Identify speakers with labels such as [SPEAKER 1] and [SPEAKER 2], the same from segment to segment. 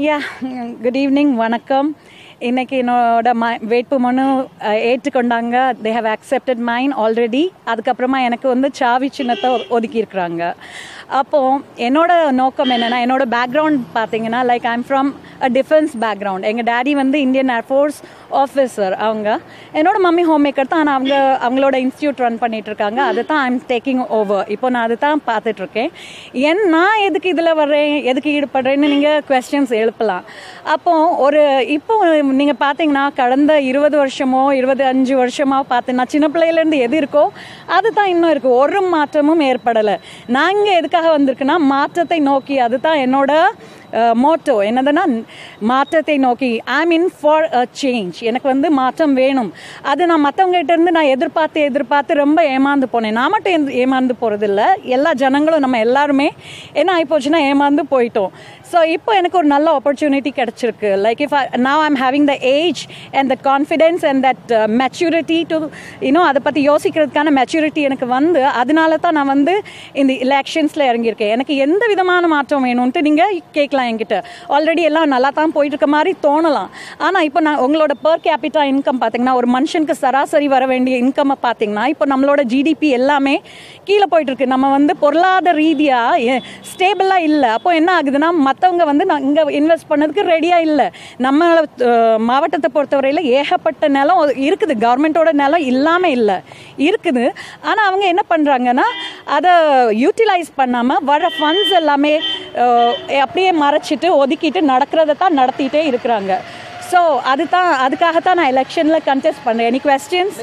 [SPEAKER 1] யா good evening வணக்கம். இன்னைக்கு என்னோட ம வேட்பு மனு ஏற்றுக்கொண்டாங்க. They have accepted mine already அதுக்கப்புறமா எனக்கு வந்து சாவி சின்னத்தை ஒதுக்கியிருக்கிறாங்க. அப்போது என்னோட நோக்கம் என்னென்னா என்னோட பேக்ரவுண்ட் பார்த்தீங்கன்னா like I'm from a defence background எங்கள் டேடி வந்து இந்தியன் ஏர்ஃபோர்ஸ் ஆஃபீஸர் அவங்க. என்னோட மம்மி ஹோம் மேக்கர் தான். ஆனால் அவங்க அவங்களோட இன்ஸ்டியூட் ரன் பண்ணிட்டு இருக்காங்க. அதை தான் ஐம் டேக்கிங் ஓவர் இப்போ நான் அதை தான் பார்த்துட்டு இருக்கேன் என் நான் எதுக்கு இதில் வர்றேன்? எதுக்கு ஈடுபடுறேன்னு நீங்கள் கொஸ்டின்ஸ் எழுப்பலாம். அப்போ ஒரு இப்போ நீங்கள் பார்த்தீங்கன்னா கடந்த இருபது வருஷமோ இருபது அஞ்சு வருஷமா பார்த்தீங்கன்னா சின்ன பிள்ளையிலேருந்து எது இருக்கோ அது தான் இன்னும் இருக்குது ஒரு மாற்றமும் ஏற்படலை. நான் இங்கே எதுக்காக வந்திருக்குன்னா மாற்றத்தை நோக்கி அதுதான் என்னோட மோட்டோ என்னதுன்னா மாற்றத்தை நோக்கி. I'm in for a change எனக்கு வந்து மாற்றம் வேணும். அது நான் மற்றவங்ககிட்ட இருந்து நான் எதிர்பார்த்து எதிர்பார்த்து ரொம்ப ஏமாந்து போனேன். நான் மட்டும் ஏமாந்து போகிறதில்ல எல்லா ஜனங்களும் நம்ம எல்லாருமே என்ன ஆகிப்போச்சுன்னா ஏமாந்து போயிட்டோம். ஸோ இப்போ எனக்கு ஒரு நல்ல ஆப்பர்ச்சுனிட்டி கிடச்சிருக்கு. Like if now I'm having the age and the confidence and that maturity to இன்னும் அதை பற்றி யோசிக்கிறதுக்கான மெச்சூரிட்டி எனக்கு வந்து அதனால தான் நான் வந்து இந்த எலெக்ஷன்ஸில் இறங்கியிருக்கேன். எனக்கு எந்த விதமான மாற்றம் வேணும்ன்ட்டு நீங்கள் கேட்கலாம். என்கிட்ட. ஆல்ரெடி எல்லாம் நல்லா தான் போயிட்டு இருக்க மாதிரி தோணலாம். ஆனால் இப்போ நான் உங்களோட பெர் கேபிட்டா இன்கம் பார்த்தீங்கன்னா ஒரு மனுஷனுக்கு சராசரி வர வேண்டிய இன்கம்மை பார்த்தீங்கன்னா இப்போ நம்மளோட ஜிடிபி எல்லாமே கீழே போயிட்டு இருக்கு நம்ம வந்து பொருளாதார ரீதியாக ஸ்டேபிளாக இல்லை. அப்போ என்ன ஆகுதுன்னா மற்றவங்க வந்து நான் இங்கே இன்வெஸ்ட் பண்ணதுக்கு ரெடியாக இல்லை. நம்ம மாவட்டத்தை பொறுத்தவரையில் ஏகப்பட்ட நிலம் இருக்குது. கவர்மெண்ட்டோட நிலம் இல்லாமல் இல்லை. இருக்குது. ஆனால் அவங்க என்ன பண்ணுறாங்கன்னா அதை யூட்டிலைஸ் பண்ணாமல் வர ஃபண்ட்ஸ் எல்லாமே அப்படியே மறைச்சிட்டு ஒதுக்கிட்டு நடக்கிறத தான் நடத்திட்டே இருக்கிறாங்க. ஸோ அதுதான் அதுக்காகத்தான் நான் எலெக்ஷனில் கண்டெஸ்ட் பண்ணுறேன் எனி கொஸ்டின்ஸ்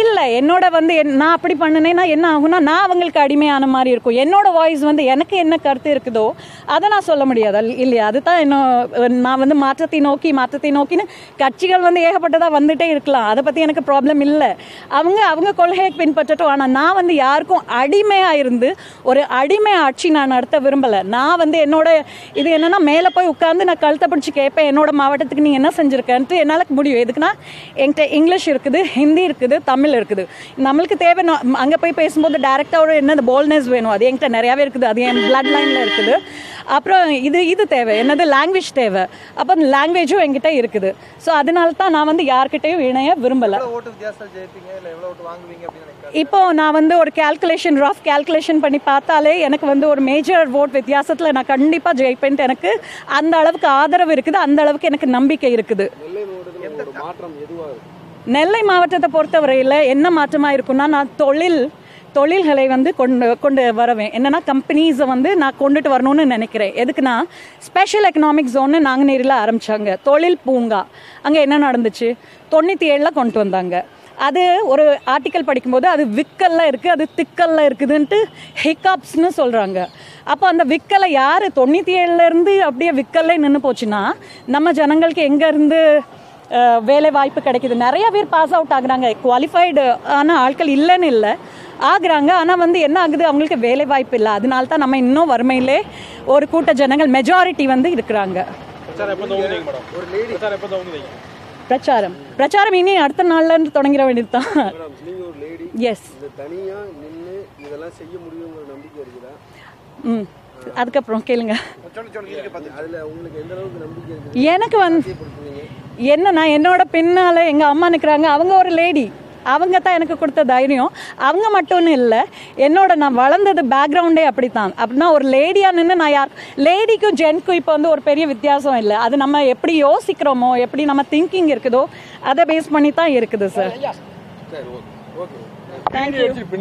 [SPEAKER 1] இல்லை என்னோட வந்து என்- நான் அப்படி பண்ணினேன்னா என்ன ஆகும்னா நான் அவங்களுக்கு அடிமையான மாதிரி இருக்கும். என்னோட வாய்ஸ் வந்து எனக்கு என்ன கருத்து இருக்குதோ அதை நான் சொல்ல முடியாது. இல்லையா? அதுதான் என்ன நான் வந்து மாற்றத்தை நோக்கி மாற்றத்தை நோக்கின்னு கட்சிகள் வந்து ஏகப்பட்டதாக வந்துட்டே இருக்கலாம். அதை பற்றி எனக்கு ப்ராப்ளம் இல்லை. அவங்க அவங்க கொள்கையை பின்பற்றட்டும். ஆனால் நான் வந்து யாருக்கும் அடிமையாக இருந்து ஒரு அடிமை ஆட்சி நான் நடத்த விரும்பலை. நான் வந்து என்னோட இது என்னன்னா மேலே போய் உட்காந்து நான் கழுத்தை பிடிச்சி கேட்பேன் என்னோட மாவட்டத்துக்கு நீ என்ன செஞ்சுருக்கன்ட்டு என்னால் முடியும். எதுக்குன்னா என்கிட்ட இங்கிலீஷ் இருக்குது ஹிந்தி இருக்குது தமிழ் இருக்குது. நம்மளுக்கு தேவை அங்கே போய் பேசும்போது டேரெக்டாக ஒரு என்ன போல்னஸ் வேணும். அது என்கிட்ட நிறையாவே இருக்குது. அது என் பிளட் லைனில் இருக்குது. அப்புறம் இது இது தேவை. என்னது லாங்குவேஜ் தேவை. அப்போ லாங்குவேஜும் என்கிட்ட இருக்குது. ஸோ அதனால தான் நான் வந்து யார்கிட்டயும் இணைய விரும்பலை.
[SPEAKER 2] எவ்வளவு ஓட்டு வித்தியாசத்தில் ஜெயிப்பீங்க? இல்ல எவ்வளவு ஓட்டு வாங்குவீங்க அப்படின்னு நினைக்கிறேன்
[SPEAKER 1] இப்போ நான் வந்து ஒரு கால்குலேஷன் ரஃப் கால்குலேஷன் பண்ணி பார்த்தாலே எனக்கு வந்து ஒரு மேஜர் ஓட் வித்தியாசத்தில் நான் கண்டிப்பாக ஜெயிப்பேன்ட்டு எனக்கு அந்த அளவுக்கு ஆதரவு இருக்குது. அந்த அளவுக்கு எனக்கு நம்பிக்கை இருக்குது. நெல்லை மாவட்டத்தை பொறுத்தவரையில் என்ன மாற்றமாக இருக்கும்னா நான் தொழில் தொழில்களை வந்து கொண்டு கொண்டு வரவேன் என்னன்னா கம்பெனிஸை வந்து நான் கொண்டுட்டு வரணும்னு நினைக்கிறேன். எதுக்குன்னா ஸ்பெஷல் எக்கனாமிக் ஜோன்னு நாங்குநேரியில் ஆரம்பித்தாங்க தொழில் பூங்கா. அங்கே என்ன நடந்துச்சு? தொண்ணூற்றி ஏழில் கொண்டு வந்தாங்க. அது ஒரு ஆர்டிக்கல் படிக்கும்போது அது விக்கல்ல இருக்குது அது திக்கல்ல இருக்குதுன்ட்டு ஹிக்காப்ஸ்னு சொல்கிறாங்க அப்போ அந்த விக்கலை யார்? தொண்ணூற்றி ஏழுலேருந்து அப்படியே விக்கல்லே நின்று போச்சுன்னா நம்ம ஜனங்களுக்கு எங்கேருந்து வேலை வாய்ப்பு கிடைக்குது? நிறைய பேர் பாஸ் அவுட் ஆகுறாங்க. குவாலிஃபைடு ஆன ஆட்கள் இல்லைன்னு இல்லை. ஆகுறாங்க. ஆனால் வந்து என்ன ஆகுது? அவங்களுக்கு வேலை வாய்ப்பு இல்லை. அதனால தான் நம்ம இன்னும் வறுமையிலே ஒரு கூட்ட ஜனங்கள் மெஜாரிட்டி வந்து இருக்கிறாங்க.
[SPEAKER 3] பிரச்சாரம் எப்போ துவங்குனீங்க மேடம்?
[SPEAKER 2] ஒரு லேடி
[SPEAKER 3] பிரச்சாரம் எப்போ துவங்குனீங்க?
[SPEAKER 1] பிரச்சாரம். பிரச்சாரம் இனி அடுத்த நாள்ல இருந்து தொடங்கிற வேண்டியது தான்.
[SPEAKER 4] மேடம் நீங்க ஒரு லேடி
[SPEAKER 1] எஸ்
[SPEAKER 4] இதெல்லாம் செய்ய முடியுங்கிற நம்பிக்கை இருக்குதா?
[SPEAKER 1] ம். அதுக்கப்புறம் கேளுங்க. எனக்கு வந்து என்னன்னா என்னோட பின்னால எங்க அம்மா நிற்கிறாங்க அவங்க ஒரு லேடி அவங்க தான் எனக்கு கொடுத்த தைரியம். அவங்க மட்டும்னு இல்லை என்னோட நான் வளர்ந்தது பேக்ரவுண்டே அப்படித்தான். அப்படின்னா ஒரு லேடியாக நின்று நான் யார் லேடிக்கும் ஜென்க்கும் இப்போ வந்து ஒரு பெரிய வித்தியாசம் இல்லை. அது நம்ம எப்படி யோசிக்கிறோமோ எப்படி நம்ம திங்கிங் இருக்குதோ அதை பேஸ் பண்ணி தான் இருக்குது சார் தேங்க்யூ